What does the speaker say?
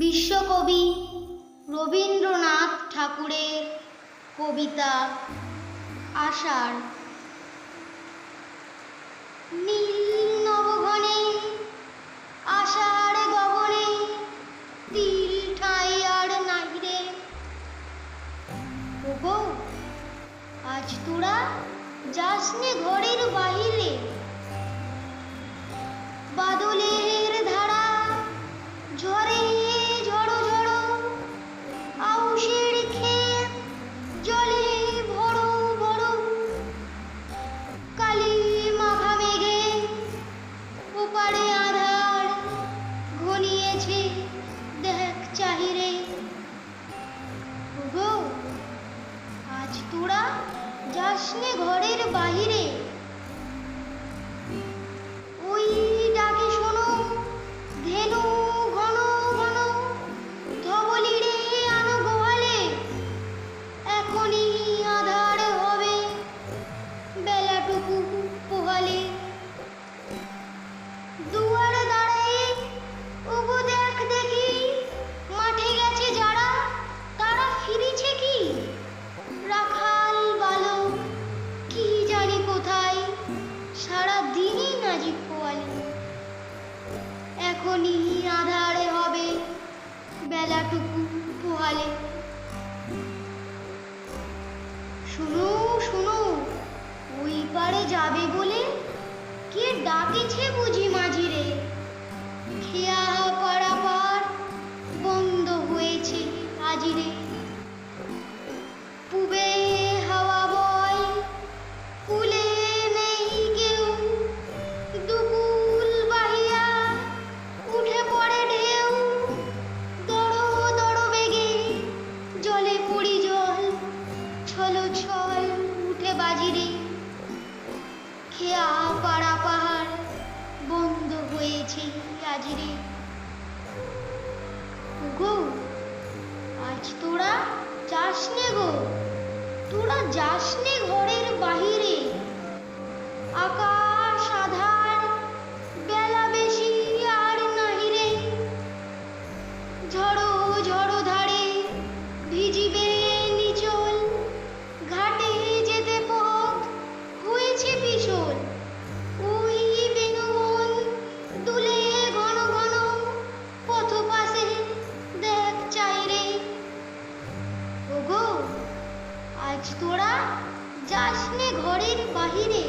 বিশ্বকবি রবীন্দ্রনাথ ঠাকুরের কবিতা আষাঢ়। নীল নবঘনে, আষাঢ় গগনে, তিল ঠাই আর নাহিরে ওগো, আজ তোরা যাসনে ঘরের বাহিরে। বাদলের তোরা যাসনে ঘরের বাহিরে। এখনই আধারে হবে বেলাটুকু পোহালে। শুনো শুনো, ওই পারে যাবে বলে কে ডাকেছে বুঝি মাঝিরে? খেয়া পাড়া খেয়া পাড়া পাহাড় বন্ধ হয়েছে আজিরে গো আজ তোরা যাসনে গো। তোরা যাসনে ঘরের বাহিরে। আকাশ, আধার, বেলা বেশি আর নাহিরে ঝড়ো ঝড়ো ধারে ভিজিবে আজ তোরা যাসনে ঘরের বাহিরে।